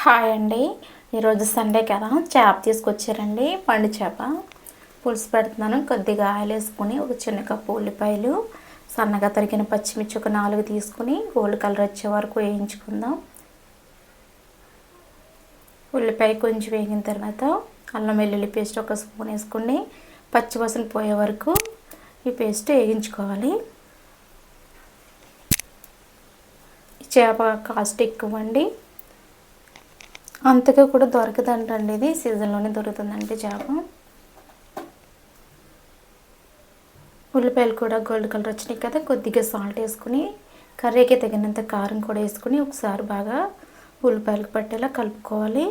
Hi అండి. ఈరోజు Sunday కదా. చేప తీసుకొచ్చారండి. పండు చేప. పులుసు పెడుతున్నాను. కొద్దిగా ఆయిల్ వేసుకుని ఒక చిన్న కప్పు ఉల్లిపాయలు సన్నగా తరిగిన పచ్చిమిర్చి ఒక నాలుగు తీసుకుని గోల్డ్ కలర్ వచ్చే వరకు వేయించుకుందాం. ఉల్లిపాయ కొంచెం వేగిన తర్వాత అల్లం వెల్లుల్లి పేస్ట్ ఒక స్పూన్ వేసుకుని పచ్చివాసన పోయే వరకు ఈ పేస్ట్ వేయించుకోవాలి. చేప కాస్ట్ ఎక్కువ అండి అంతగా కూడా దొరకదంటండి ఇది. సీజన్లోనే దొరుకుతుందండి చేప. ఉల్లిపాయలు కూడా గోల్డ్ కలర్ వచ్చినాయి కదా కొద్దిగా సాల్ట్ వేసుకుని కర్రీకి తగినంత కారం కూడా వేసుకుని ఒకసారి బాగా ఉల్లిపాయలకు పట్టేలా కలుపుకోవాలి.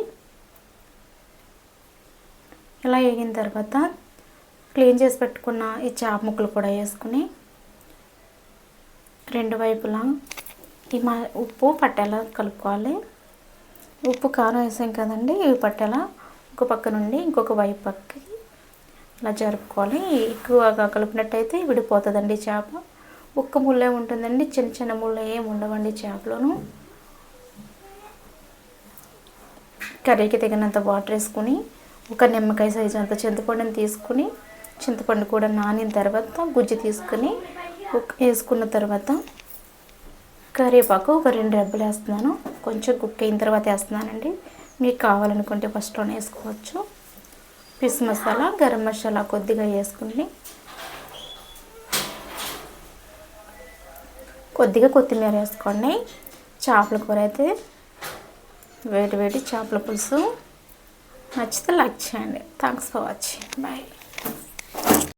ఇలా వేగిన తర్వాత క్లీన్ చేసి పెట్టుకున్న ఈ చేప ముక్కలు కూడా వేసుకుని రెండు వైపులా ఈ మా ఉప్పు పట్టేలా కలుపుకోవాలి. ఉప్పు కారం వేసాం కదండి ఇవి పట్టేలా ఒక పక్క నుండి ఇంకొక వైపు పక్కకి ఇలా జరుపుకోవాలి. ఎక్కువగా కలిపినట్టయితే విడిపోతుందండి చేప. ఒక్క ముళ్ళే ఉంటుందండి చిన్న చిన్న ముళ్ళ ఏమి ఉండవండి చేపలోను. కర్రీకి తగినంత వాటర్ వేసుకుని ఒక నిమ్మకాయ సైజు అంత చింతపండుని తీసుకుని చింతపండు కూడా నానిన తర్వాత గుజ్జు తీసుకుని వేసుకున్న తర్వాత కరివేపాకు ఒక రెండు రెబ్బలు వేస్తున్నాను. కొంచెం కుక్ అయిన తర్వాత వేస్తున్నానండి. మీకు కావాలనుకుంటే ఫస్ట్లోనే వేసుకోవచ్చు. పిస్ మసాలా గరం మసాలా కొద్దిగా వేసుకుని కొద్దిగా కొత్తిమీర వేసుకోండి. చేపల కూర అయితే వేడి వేడి చేపల పులుసు. నచ్చితే లైక్ చేయండి. Thanks for watching bye